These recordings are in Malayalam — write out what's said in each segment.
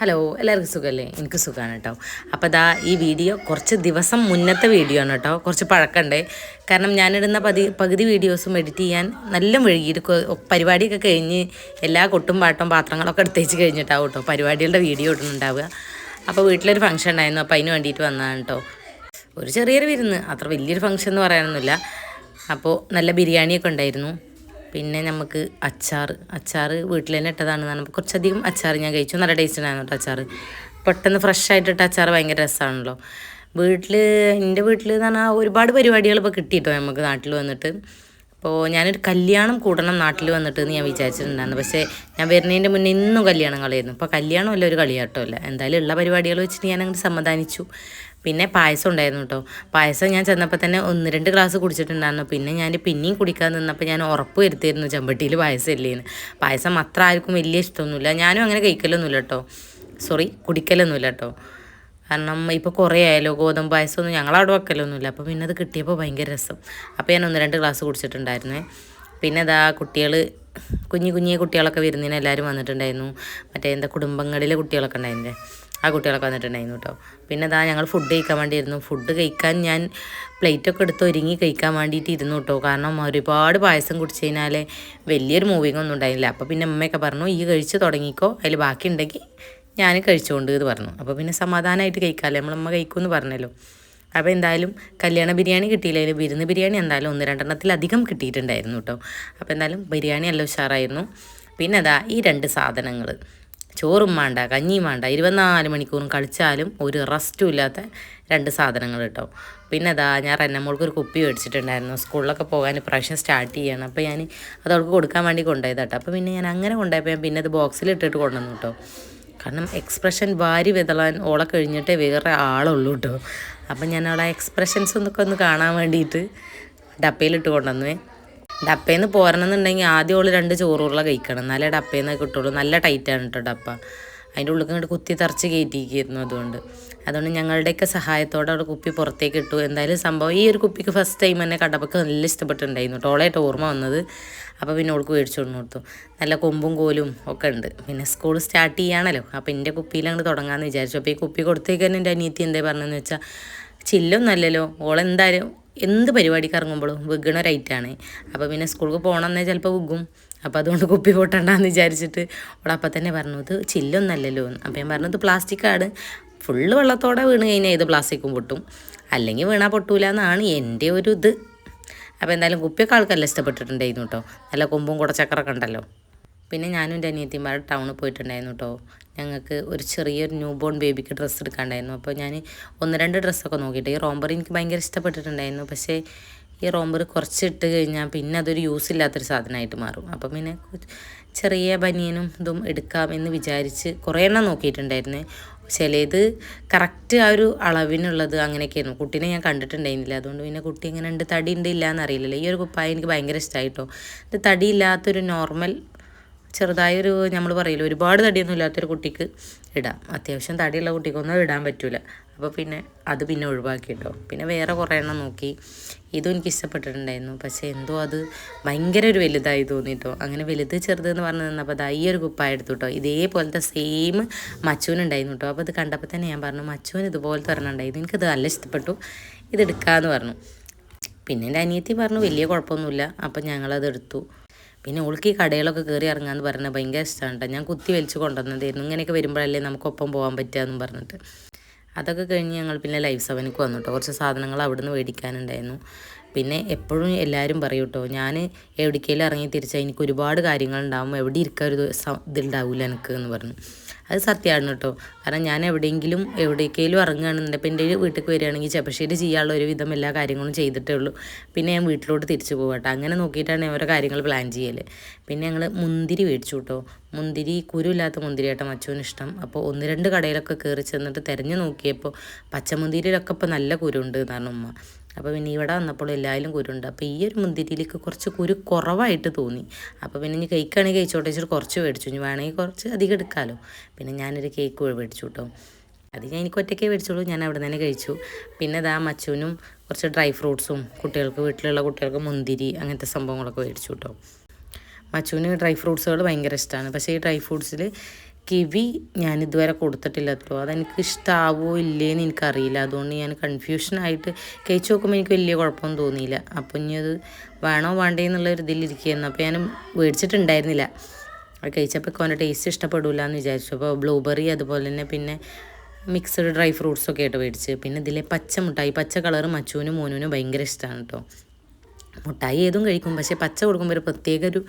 ഹലോ എല്ലാവർക്കും സുഖമല്ലേ എനിക്ക് സുഖമാണ് കേട്ടോ. അപ്പോൾ ദാ ഈ വീഡിയോ കുറച്ച് ദിവസം മുന്നത്തെ വീഡിയോ ആണ് കേട്ടോ. കുറച്ച് പഴക്കണ്ടേ. കാരണം ഞാനിടുന്ന പതി പകുതി വീഡിയോസും എഡിറ്റ് ചെയ്യാൻ നല്ല മെഴുകിയിട്ട് പരിപാടിയൊക്കെ കഴിഞ്ഞ് എല്ലാ കൊട്ടും പാട്ടും പാത്രങ്ങളൊക്കെ എടുത്തേച്ച് കഴിഞ്ഞിട്ടാവും കേട്ടോ പരിപാടികളുടെ വീഡിയോ ഇടുന്നുണ്ടാവുക. അപ്പോൾ വീട്ടിലൊരു ഫംഗ്ഷൻ ഉണ്ടായിരുന്നു. അപ്പോൾ അതിന് വേണ്ടിയിട്ട് വന്നതാണ് കേട്ടോ. ഒരു ചെറിയൊരു വിരുന്ന്. അത്ര വലിയൊരു ഫംഗ്ഷൻ എന്ന് പറയാനൊന്നുമില്ല. അപ്പോൾ നല്ല ബിരിയാണിയൊക്കെ ഉണ്ടായിരുന്നു. പിന്നെ നമുക്ക് അച്ചാർ. അച്ചാർ വീട്ടിൽ തന്നെ ഇട്ടതാണ് നമുക്ക് കുറച്ചധികം അച്ചാർ ഞാൻ കഴിച്ചു. നല്ല ടേസ്റ്റ് ഉണ്ടായിരുന്നു അച്ചാർ പെട്ടെന്ന് ഫ്രഷ് ആയിട്ടിട്ട് അച്ചാർ ഭയങ്കര രസമാണല്ലോ വീട്ടിൽ എന്റെ വീട്ടിൽ എന്ന് പറഞ്ഞാൽ ഒരുപാട് പരിപാടികൾ ഇപ്പോൾ കിട്ടിയിട്ടോ നമുക്ക് നാട്ടിൽ വന്നിട്ട്. അപ്പോൾ ഞാനൊരു കല്യാണം കൂടണം നാട്ടിൽ വന്നിട്ട് എന്ന് ഞാൻ വിചാരിച്ചിട്ടുണ്ടായിരുന്നു. പക്ഷേ ഞാൻ വരുന്നതിന്റെ മുന്നേ ഇന്നും കല്യാണങ്ങളായിരുന്നു അപ്പോൾ കല്യാണമല്ല ഒരു കളിയാട്ടോ അല്ല എന്തായാലും ഉള്ള പരിപാടികൾ വെച്ചിട്ട് ഞാൻ അങ്ങോട്ട് സമ്മതാനിച്ചു പിന്നെ പായസം ഉണ്ടായിരുന്നു കേട്ടോ പായസം ഞാൻ ചെന്നപ്പോൾ തന്നെ ഒന്ന് രണ്ട് ഗ്ലാസ് കുടിച്ചിട്ടുണ്ടായിരുന്നു. പിന്നെ ഞാൻ പിന്നെയും കുടിക്കാൻ നിന്നപ്പോൾ ഞാൻ ഉറപ്പ് വരുത്തിയിരുന്നു ചെമ്പട്ടിയിൽ പായസം ഇല്ലേന്ന്. പായസം അത്ര ആർക്കും വലിയ ഇഷ്ടമൊന്നുമില്ല. ഞാനും അങ്ങനെ കഴിക്കലൊന്നുമില്ല കേട്ടോ സോറി കുടിക്കലൊന്നുമില്ല കേട്ടോ കാരണം ഇപ്പോൾ കുറേ ആയാലോ ഗോതമ്പ് പായസമൊന്നും ഞങ്ങളവിടെ വെക്കലൊന്നുമില്ല. അപ്പോൾ പിന്നെ അത് കിട്ടിയപ്പോൾ ഭയങ്കര രസം. അപ്പോൾ ഞാൻ ഒന്ന് രണ്ട് ഗ്ലാസ് കുടിച്ചിട്ടുണ്ടായിരുന്നേ. പിന്നെ അതാ കുട്ടികൾ കുഞ്ഞു കുഞ്ഞു കുട്ടികളൊക്കെ വരുന്നതിന് എല്ലാവരും വന്നിട്ടുണ്ടായിരുന്നു. മറ്റേ എന്താ കുടുംബങ്ങളിലെ കുട്ടികളൊക്കെ ഉണ്ടായിരുന്നേ ആ കുട്ടികളൊക്കെ വന്നിട്ടുണ്ടായിരുന്നു കേട്ടോ പിന്നെ അതാ ഞങ്ങൾ ഫുഡ് കഴിക്കാൻ വേണ്ടിയിരുന്നു. ഫുഡ് കഴിക്കാൻ ഞാൻ പ്ലേറ്റൊക്കെ എടുത്ത് ഒരുങ്ങി കഴിക്കാൻ വേണ്ടിയിട്ട് ഇരുന്നു കേട്ടോ കാരണം ഒരുപാട് പായസം കുടിച്ചു കഴിഞ്ഞാൽ വലിയൊരു മൂവിങ് ഒന്നും ഉണ്ടായില്ല അപ്പോൾ പിന്നെ അമ്മയൊക്കെ പറഞ്ഞു ഈ കഴിച്ച് തുടങ്ങിക്കോ. അതിൽ ബാക്കി ഉണ്ടെങ്കിൽ ഞാൻ കഴിച്ചുകൊണ്ട് എന്ന് പറഞ്ഞു. അപ്പോൾ പിന്നെ സമാധാനമായിട്ട് കഴിക്കാമല്ലോ നമ്മളമ്മ കഴിക്കുമെന്ന് പറഞ്ഞല്ലോ. അപ്പോൾ എന്തായാലും കല്യാണ ബിരിയാണി കിട്ടിയില്ലെങ്കിൽ വിരുന്ന് ബിരിയാണി എന്തായാലും ഒന്ന് രണ്ടെണ്ണത്തിലധികം കിട്ടിയിട്ടുണ്ടായിരുന്നു കേട്ടോ അപ്പോൾ എന്തായാലും ബിരിയാണി നല്ല ഉഷാറായിരുന്നു. പിന്നെ അതാ ഈ രണ്ട് സാധനങ്ങൾ ചോറും വേണ്ട കഞ്ഞിയും വേണ്ട ഇരുപത്തിനാല് മണിക്കൂറും കളിച്ചാലും ഒരു റെസ്റ്റും ഇല്ലാത്ത രണ്ട് സാധനങ്ങൾ കേട്ടോ പിന്നെ അതാ ഞാൻ റന്നമ്മോൾക്ക് ഒരു കുപ്പി മേടിച്ചിട്ടുണ്ടായിരുന്നു. സ്കൂളിലൊക്കെ പോകാൻ പ്രാവശ്യം സ്റ്റാർട്ട് ചെയ്യണം. അപ്പോൾ ഞാൻ അത് അവൾക്ക് കൊടുക്കാൻ വേണ്ടി കൊണ്ടുപോയതാട്ടോ അപ്പോൾ പിന്നെ ഞാൻ അങ്ങനെ കൊണ്ടുപോയപ്പോൾ ഞാൻ പിന്നെ അത് ബോക്സിൽ ഇട്ടിട്ട് കൊണ്ടുവന്നു കേട്ടോ കാരണം എക്സ്പ്രഷൻ വാരി വിതളാൻ ഓളെ കഴിഞ്ഞിട്ടേ വേറെ ആളുള്ളൂ കേട്ടോ അപ്പം ഞാൻ അവളെ എക്സ്പ്രഷൻസ് ഒന്നൊക്കെ ഒന്ന് കാണാൻ വേണ്ടിയിട്ട് ഡപ്പയിലിട്ട് കൊണ്ടുവന്നേ. ഡപ്പയിൽ നിന്ന് പോരണമെന്നുണ്ടെങ്കിൽ ആദ്യം ഓൾ രണ്ട് ചോറുള്ള കഴിക്കണം. എന്നാലേ ഡപ്പയിൽ നിന്ന് കിട്ടുള്ളൂ. നല്ല ടൈറ്റാണ് കേട്ടോ ഡപ്പ. അതിന്റെ ഉള്ളിൽ ഇങ്ങോട്ട് കുത്തി തറച്ച് കയറ്റിയിരിക്കുന്നു അതുകൊണ്ട്. അതുകൊണ്ട് ഞങ്ങളുടെയൊക്കെ സഹായത്തോടെ അവിടെ കുപ്പി പുറത്തേക്ക് ഇട്ടു. എന്തായാലും സംഭവം ഈ ഒരു കുപ്പിക്ക് ഫസ്റ്റ് ടൈം തന്നെ കടപ്പക്ക് നല്ല ഇഷ്ടപ്പെട്ടിട്ടുണ്ടായിരുന്നു ടോളായിട്ട് ഓർമ്മ വന്നത്. അപ്പോൾ പിന്നെ ഓൾക്ക് മേടിച്ചു കൊണ്ട് കൊടുത്തു. നല്ല കൊമ്പും കോലും ഒക്കെ ഉണ്ട്. പിന്നെ സ്കൂൾ സ്റ്റാർട്ട് ചെയ്യാണല്ലോ. അപ്പോൾ എന്റെ കുപ്പിയിൽ അങ്ങോട്ട് തുടങ്ങാമെന്ന് വിചാരിച്ചു. അപ്പോൾ ഈ കുപ്പി കൊടുത്തേക്ക് തന്നെ എന്റെ അനിയത്തി എന്താ പറഞ്ഞതെന്ന് വെച്ചാൽ ചില്ലും നല്ലല്ലോ ഓളെന്തായാലും എന്ത് പരിപാടിക്ക് ഇറങ്ങുമ്പോഴും വിഗണ റൈറ്റാണ് അപ്പോൾ പിന്നെ സ്കൂൾക്ക് പോകണമെന്നേ ചിലപ്പോൾ വിഗും അപ്പോൾ അതുകൊണ്ട് കുപ്പി പൊട്ടണ്ടെന്ന് വിചാരിച്ചിട്ട് അവിടെ അപ്പം തന്നെ പറഞ്ഞു ഇത് ചില്ലൊന്നല്ലല്ലോ. അപ്പം അപ്പോൾ ഞാൻ പറഞ്ഞു ഇത് പ്ലാസ്റ്റിക് ആണ്. ഫുള്ള് വെള്ളത്തോടെ വീണ് കഴിഞ്ഞാൽ ഇത് പ്ലാസ്റ്റിക്കും പൊട്ടും. അല്ലെങ്കിൽ വീണാൽ പൊട്ടൂല എന്നാണ് എന്റെ ഒരു ഇത് അപ്പോൾ എന്തായാലും കുപ്പിയൊക്കെ ആൾക്കല്ല ഇഷ്ടപ്പെട്ടിട്ടുണ്ടായിരുന്നു കേട്ടോ നല്ല കൊമ്പും കുടച്ചക്കറൊക്കെ ഉണ്ടല്ലോ. പിന്നെ ഞാനും എന്റെ അനിയത്തിമാർ ടൗണിൽ പോയിട്ടുണ്ടായിരുന്നു കേട്ടോ ഞങ്ങൾക്ക് ഒരു ചെറിയൊരു ന്യൂ ബോൺ ബേബിക്ക് ഡ്രസ്സ് എടുക്കാണ്ടായിരുന്നു. അപ്പോൾ ഞാൻ ഒന്ന് രണ്ട് ഡ്രസ്സൊക്കെ നോക്കിയിട്ട് ഈ റോംബർ എനിക്ക് ഭയങ്കര ഇഷ്ടപ്പെട്ടിട്ടുണ്ടായിരുന്നു. പക്ഷേ ഈ റോംബർ കുറച്ച് ഇട്ട് കഴിഞ്ഞാൽ പിന്നെ അതൊരു യൂസ് ഇല്ലാത്തൊരു സാധനമായിട്ട് മാറും. അപ്പം പിന്നെ ചെറിയ ബനിയനും ഇതും എടുക്കാം എന്ന് വിചാരിച്ച് കുറേ എണ്ണം നോക്കിയിട്ടുണ്ടായിരുന്നേ. ചിലത് കറക്റ്റ് ആ ഒരു അളവിനുള്ളത് അങ്ങനെയൊക്കെയായിരുന്നു. കുട്ടീനെ ഞാൻ കണ്ടിട്ടുണ്ടായിരുന്നില്ല. അതുകൊണ്ട് പിന്നെ കുട്ടി ഇങ്ങനെ ഉണ്ട് തടി ഉണ്ട് ഇല്ല എന്നറിയില്ലല്ലോ. ഈ ഒരു കുപ്പായ എനിക്ക് ഭയങ്കര ഇഷ്ടമായിട്ടോ ഇത് തടിയില്ലാത്തൊരു നോർമൽ ചെറുതായൊരു നമ്മൾ പറയില്ല ഒരുപാട് തടിയൊന്നും ഇല്ലാത്തൊരു കുട്ടിക്ക് ഇടാം. അത്യാവശ്യം തടിയുള്ള കുട്ടിക്കൊന്നും ഇടാൻ പറ്റില്ല അപ്പോൾ പിന്നെ അത് പിന്നെ ഒഴിവാക്കി കേട്ടോ പിന്നെ വേറെ കുറേ എണ്ണം നോക്കി. ഇതും എനിക്ക് ഇഷ്ടപ്പെട്ടിട്ടുണ്ടായിരുന്നു. പക്ഷേ എന്തോ അത് ഭയങ്കര ഒരു വലുതായി തോന്നിട്ടോ. അങ്ങനെ വലുത് ചെറുത് എന്ന് പറഞ്ഞു നിന്നപ്പോൾ അത് ഈ ഒരു കുപ്പായ എടുത്തു കേട്ടോ ഇതേപോലത്തെ സെയിം മച്ചൂനുണ്ടായിരുന്നു കേട്ടോ അപ്പോൾ അത് കണ്ടപ്പോൾ തന്നെ ഞാൻ പറഞ്ഞു മച്ചൂന് ഇതുപോലത്തെ ഒരെണ്ണം എനിക്കത് നല്ല ഇഷ്ടപ്പെട്ടു. ഇതെടുക്കാമെന്ന് പറഞ്ഞു. പിന്നെ എന്റെ അനിയത്തി പറഞ്ഞു വലിയ കുഴപ്പമൊന്നുമില്ല. അപ്പം ഞങ്ങളത് എടുത്തു. പിന്നെ ഓൾക്ക് ഈ കടയിലൊക്കെ കയറി ഇറങ്ങാമെന്ന് പറഞ്ഞാൽ ഭയങ്കര ഇഷ്ടമാണ് കേട്ടോ ഞാൻ കുത്തി വലിച്ച് കൊണ്ടുവന്നതായിരുന്നു. ഇങ്ങനെയൊക്കെ വരുമ്പോഴല്ലേ നമുക്കൊപ്പം പോകാൻ പറ്റുക എന്നും പറഞ്ഞിട്ട്. അതൊക്കെ കഴിഞ്ഞ് ഞങ്ങൾ പിന്നെ ലൈഫ് സെവനിക്ക് വന്നു കേട്ടോ. കുറച്ച് സാധനങ്ങൾ അവിടെ നിന്ന് മേടിക്കാനുണ്ടായിരുന്നു. പിന്നെ എപ്പോഴും എല്ലാവരും പറയും കേട്ടോ ഞാൻ എവിടേക്കെങ്കിലും ഇറങ്ങി തിരിച്ചാൽ എനിക്ക് ഒരുപാട് കാര്യങ്ങൾ കാര്യങ്ങളുണ്ടാവും എവിടെ ഇരിക്കാൻ ഒരു ഇതുണ്ടാവില്ല എനിക്ക് എന്ന് പറഞ്ഞു. അത് സത്യമാണ് കേട്ടോ കാരണം ഞാൻ എവിടെയെങ്കിലും എവിടേക്കെങ്കിലും ഇറങ്ങുകയാണെന്നുണ്ടെങ്കിൽ ഇപ്പം എന്റെ വീട്ടിലേക്ക് വരികയാണെങ്കിൽ ചെപ്പശ്ശേരി ചെയ്യാനുള്ള ഒരു വിധം എല്ലാ കാര്യങ്ങളും ചെയ്തിട്ടേ ഉള്ളൂ. പിന്നെ ഞാൻ വീട്ടിലോട്ട് തിരിച്ചു പോകട്ടെ അങ്ങനെ നോക്കിയിട്ടാണ് ഞാൻ ഓരോ കാര്യങ്ങൾ പ്ലാൻ ചെയ്യൽ പിന്നെ ഞങ്ങൾ മുന്തിരി മേടിച്ചു കേട്ടോ മുന്തിരി കുരുല്ലാത്ത മുന്തിരിയായിട്ട് മച്ചോന് ഇഷ്ടം. അപ്പോൾ ഒന്ന് രണ്ട് കടയിലൊക്കെ കയറി ചെന്നിട്ട് തിരഞ്ഞു നോക്കിയപ്പോൾ പച്ചമുന്തിരിയിലൊക്കെ ഇപ്പോൾ നല്ല കുരുണ്ട് എന്നാണ് ഉമ്മ. അപ്പോൾ പിന്നെ ഇവിടെ വന്നപ്പോൾ എല്ലാവരും കുരുണ്ട്. അപ്പോൾ ഈ ഒരു മുന്തിരിയിലേക്ക് കുറച്ച് കുരു കുറവായിട്ട് തോന്നി. അപ്പോൾ പിന്നെ ഇനി കേക്കാണെങ്കിൽ കഴിച്ചോട്ടെ വെച്ചിട്ട് കുറച്ച് മേടിച്ചു. ഇനി വേണമെങ്കിൽ കുറച്ച് അധികം എടുക്കാമല്ലോ പിന്നെ ഞാനൊരു കേക്ക് മേടിച്ചു കേട്ടോ അത് ഞാൻ എനിക്ക് ഒറ്റയ്ക്കേ മേടിച്ചോളൂ ഞാൻ അവിടെ തന്നെ കഴിച്ചു. പിന്നെ ഇതാ മച്ചുവിനും കുറച്ച് ഡ്രൈ ഫ്രൂട്ട്സും കുട്ടികൾക്ക് വീട്ടിലുള്ള കുട്ടികൾക്ക് മുന്തിരി അങ്ങനത്തെ സംഭവങ്ങളൊക്കെ മേടിച്ചു കേട്ടോ മച്ചുവിന് ഡ്രൈ ഫ്രൂട്ട്സുകൾ ഭയങ്കര ഇഷ്ടമാണ് പക്ഷേ ഈ ഡ്രൈ ഫ്രൂട്ട്സിൽ കിവി ഞാൻ ഇതുവരെ കൊടുത്തിട്ടില്ല ഇഷ്ടാവോ അതെനിക്ക് ഇഷ്ടമാവോ ഇല്ലേന്ന് എനിക്കറിയില്ല. അതുകൊണ്ട് ഞാൻ കൺഫ്യൂഷനായിട്ട് കഴിച്ച് നോക്കുമ്പോൾ എനിക്ക് വലിയ കുഴപ്പമൊന്നും തോന്നിയില്ല. അപ്പോൾ ഇനി അത് വേണോ വേണ്ടേ എന്നുള്ള ഒരു ഇതിലിരിക്കുകയായിരുന്നു അപ്പോൾ ഞാൻ മേടിച്ചിട്ടുണ്ടായിരുന്നില്ല. അത് കഴിച്ചപ്പോൾ അവന്റെ ടേസ്റ്റ് ഇഷ്ടപ്പെടില്ല എന്ന് വിചാരിച്ചു. അപ്പോൾ ബ്ലൂബെറി അതുപോലെ തന്നെ പിന്നെ മിക്സഡ് ഡ്രൈ ഫ്രൂട്ട്സൊക്കെ ആയിട്ട് മേടിച്ച്. പിന്നെ ഇതിലെ പച്ച മുട്ടായി പച്ച കളർ മച്ചുവിനും മോനുവിനും ഭയങ്കര ഇഷ്ടമാണ് കേട്ടോ മുട്ടായി ഏതും കഴിക്കും. പക്ഷേ പച്ച കൊടുക്കുമ്പോൾ ഒരു പ്രത്യേക ഒരു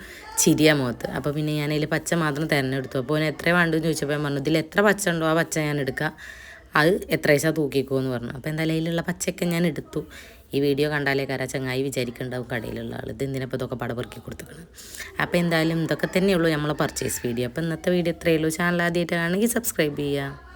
ചിരിയാ മുഖത്ത്. അപ്പോൾ പിന്നെ ഞാൻ അതിൽ പച്ച മാത്രം തിരഞ്ഞെടുത്തു. അപ്പോൾ അവന് എത്ര വേണ്ടെന്ന് ചോദിച്ചപ്പോൾ ഞാൻ പറഞ്ഞു ഇതിൽ എത്ര പച്ച ഉണ്ടോ ആ പച്ച ഞാൻ എടുക്കുക അത് എത്ര പൈസ തൂക്കിക്കോ എന്ന് പറഞ്ഞു. അപ്പോൾ എന്തായാലും അതിലുള്ള പച്ചയൊക്കെ ഞാൻ എടുത്തു. ഈ വീഡിയോ കണ്ടാലേ കാര ചങ്ങായി വിചാരിക്കേണ്ടാവും കടയിലുള്ള ആൾ ഇത് എന്തിനപ്പോൾ ഇതൊക്കെ പടപെറുക്കി കൊടുത്തിക്കണം? അപ്പോൾ എന്തായാലും ഇതൊക്കെ തന്നെയുള്ളൂ നമ്മളെ പർച്ചേസ് വീഡിയോ അപ്പോൾ ഇന്നത്തെ വീഡിയോ ഇത്രയേ ചാനൽ ചാനൽ ആദ്യമായിട്ടാണെങ്കിൽ സബ്സ്ക്രൈബ് ചെയ്യുക